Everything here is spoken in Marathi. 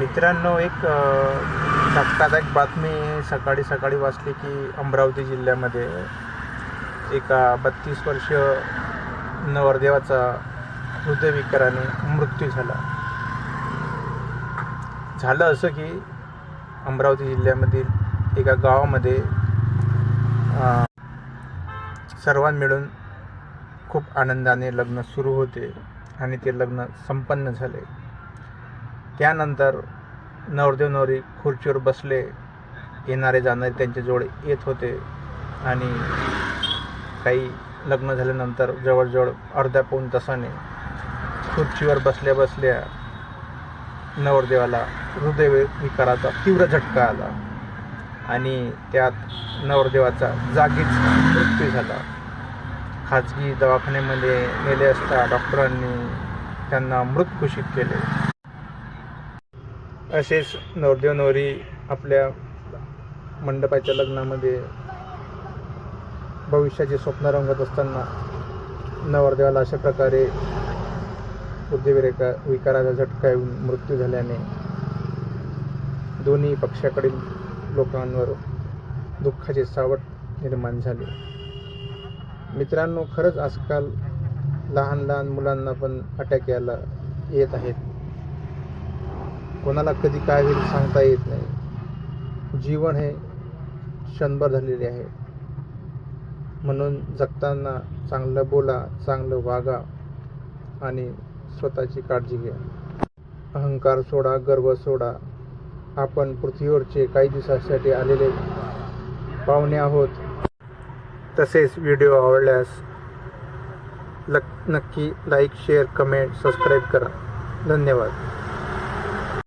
मित्रांनो एक धक्कादायक बातमी सकाळी सकाळी वाचली की अमरावती जिल्ह्यामध्ये एका बत्तीस वर्षीय नवरदेवाचा हृदयविकाराने मृत्यू झाला. झालं असं की अमरावती जिल्ह्यामधील एका गावामध्ये सर्वां मिळून खूप आनंदाने लग्न सुरू होते आणि ते लग्न संपन्न झाले. त्यानंतर नवरदेव नवरी खुर्चीवर बसले. येणारे जाणारे त्यांच्याजवळ येत होते. आणि काही लग्न झाल्यानंतर जवळजवळ अर्ध्या पाऊन तासाने खुर्चीवर बसल्या बसल्या नवरदेवाला हृदय विकाराचा तीव्र झटका आला. आणि त्यात नवरदेवाचा जागीच मृत्यू झाला. खाजगी दवाखान्यामध्ये नेले असता डॉक्टरांनी त्यांना मृत घोषित केले. असेच नवरदेव नवरी आपल्या मंडपाच्या लग्नामध्ये भविष्याचे स्वप्न रंगत असताना नवरदेवाला अशा प्रकारे हृदयविरेका विकाराचा झटका येऊन मृत्यू झाल्याने दोन्ही पक्षाकडील लोकांवर दुःखाचे सावट निर्माण झाले. मित्रांनो खरंच आजकाल लहान लहान मुलांना पण अटॅक यायला येत आहेत. कोणाला कधी काय होईल सांगता येत नाही. जीवन हे क्षणभर झालेले आहे. म्हणून जगताना चांगलं बोला चांगलं वागा आणि स्वतःची काळजी घ्या. अहंकार सोडा गर्व सोडा. आपण पृथ्वीवरचे काही दिवसासाठी आलेले पाहुणे आहोत. तसेच व्हिडिओ आवडल्यास लक नक्की लाईक शेअर कमेंट सबस्क्राईब करा. धन्यवाद.